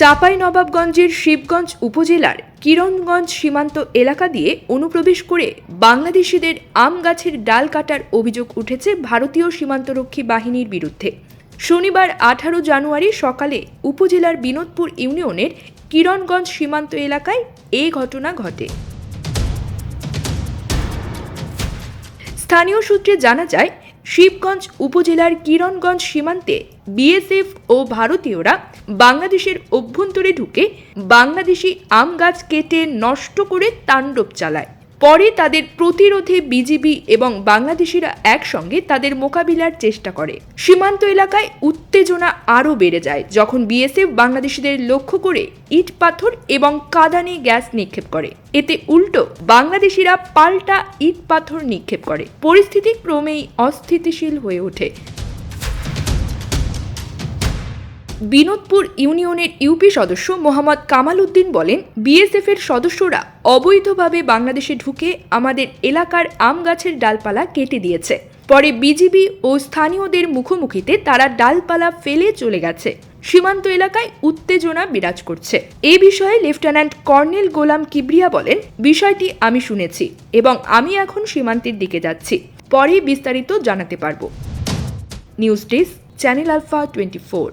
চাপাই নবাবগঞ্জের শিবগঞ্জ উপজেলার কিরণগঞ্জ সীমান্ত এলাকা দিয়ে অনুপ্রবেশ করে বাংলাদেশিদের আম গাছের ডাল কাটার অভিযোগ উঠেছে ভারতীয় সীমান্তরক্ষী বাহিনীর বিরুদ্ধে। শনিবার আঠারো জানুয়ারি সকালে উপজেলার বিনোদপুর ইউনিয়নের কিরণগঞ্জ সীমান্ত এলাকায় এই ঘটনা ঘটে। স্থানীয় সূত্রে জানা যায় শিবগঞ্জ উপজেলার কিরণগঞ্জ সীমান্তে বিএসএফ ও ভারতীয়রা বাংলাদেশের অভ্যন্তরে ঢুকে বাংলাদেশি আম গাছ কেটে নষ্ট করে তাণ্ডব চালায়। পরে তাদের প্রতিরোধে বিজিবি এবং বাংলাদেশিরা একসঙ্গে তাদের মোকাবিলার চেষ্টা করে। সীমান্ত এলাকায় উত্তেজনা আরও বেড়ে যায় যখন বিএসএফ বাংলাদেশিদের লক্ষ্য করে ইট পাথর এবং কাদানে গ্যাস নিক্ষেপ করে। এতে উল্টো বাংলাদেশিরা পাল্টা ইট পাথর নিক্ষেপ করে। পরিস্থিতি ক্রমেই অস্থিতিশীল হয়ে ওঠে। বিনোদপুর ইউনিয়নের ইউপি সদস্য মোহাম্মদ কামাল উদ্দিন বলেন বিএসএফ এর সদস্যরা অবৈধভাবে বাংলাদেশে ঢুকে আমাদের এলাকার আম গাছের ডালপালা কেটে দিয়েছে। পরে বিজিবি ও স্থানীয়দের মুখোমুখিতে তারা ডালপালা ফেলে চলে গেছে। সীমান্ত এলাকায় উত্তেজনা বিরাজ করছে। এ বিষয়ে লেফটেন্যান্ট কর্নেল গোলাম কিবরিয়া বলেন, বিষয়টি আমি শুনেছি এবং আমি এখন সীমান্তের দিকে যাচ্ছি। পরে বিস্তারিত জানাতে পারব। News desk, channel alpha twenty four